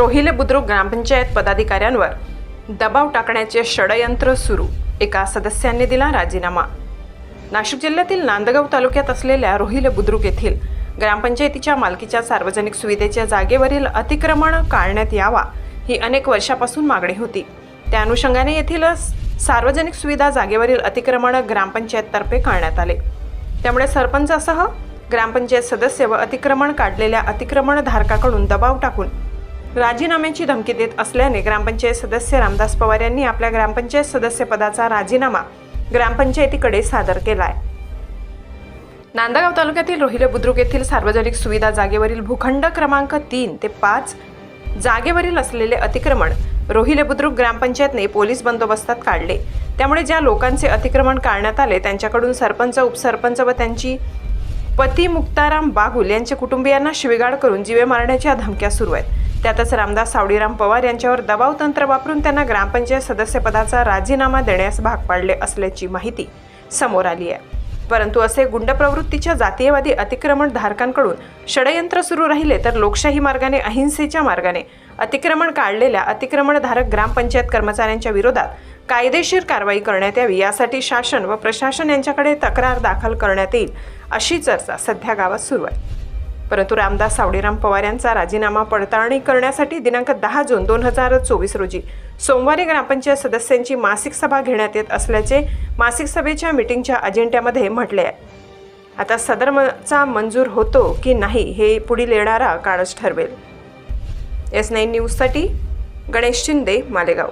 रोहिले बुद्रुक ग्रामपंचायत पदाधिकाऱ्यांवर दबाव टाकण्याचे षडयंत्र सुरू. एका सदस्यांनी दिला राजीनामा. नाशिक जिल्ह्यातील नांदगाव तालुक्यात असलेल्या रोहिले बुद्रुक येथील ग्रामपंचायतीच्या मालकीच्या सार्वजनिक सुविधेच्या जागेवरील अतिक्रमण काढण्यात यावा ही अनेक वर्षापासून मागणी होती. त्या अनुषंगाने येथील सार्वजनिक सुविधा जागेवरील अतिक्रमण ग्रामपंचायततर्फे काढण्यात आले. त्यामुळे सरपंचासह ग्रामपंचायत सदस्य व अतिक्रमण काढलेल्या अतिक्रमणधारकाकडून दबाव टाकून राजीनाम्याची धमकी देत असल्याने ग्रामपंचायत सदस्य रामदास पवार यांनी आपल्या ग्रामपंचायत सदस्यपदाचा राजीनामा ग्रामपंचायतीकडे सादर केलाय. नांदगाव तालुक्यातील रोहिले बुद्रुक येथील सार्वजनिक सुविधा जागेवरील भूखंड क्रमांक तीन ते पाच जागेवरील असलेले अतिक्रमण रोहिले बुद्रुक ग्रामपंचायतने पोलीस बंदोबस्तात काढले. त्यामुळे ज्या लोकांचे अतिक्रमण काढण्यात आले त्यांच्याकडून सरपंच उपसरपंच व त्यांची पती मुक्ताराम बागुल यांच्या कुटुंबियांना शिवीगाळ करून जीवे मारण्याच्या धमक्या सुरू आहेत. त्यातच रामदास सावडीराम पवार यांच्यावर दबाव तंत्र वापरून त्यांना ग्रामपंचायत सदस्यपदाचा राजीनामा देण्यास भाग पाडले असल्याची माहिती समोर आली आहे. परंतु असे गुंड प्रवृत्तीच्या जातीयवादी अतिक्रमण धारकांकडून षडयंत्र सुरू राहिले तर लोकशाही मार्गाने अहिंसेच्या मार्गाने अतिक्रमण काढलेल्या अतिक्रमणधारक ग्रामपंचायत कर्मचाऱ्यांच्या विरोधात कायदेशीर कारवाई करण्यात यावी यासाठी शासन व प्रशासन यांच्याकडे तक्रार दाखल करण्यात येईल अशी चर्चा सध्या गावात सुरू आहे. परंतु रामदास सावडीराम पवार यांचा राजीनामा पडताळणी करण्यासाठी दिनांक दहा जून दोन हजार चोवीस रोजी. सोमवारी ग्रामपंचायत सदस्यांची मासिक सभा घेण्यात येत असल्याचे मासिक सभेच्या मिटिंगच्या अजेंड्यामध्ये म्हटले आहे. आता सदरचा मंजूर होतो की नाही हे पुढील येणारा काळच ठरवेल. एस नाईन न्यूजसाठी गणेश शिंदे मालेगाव.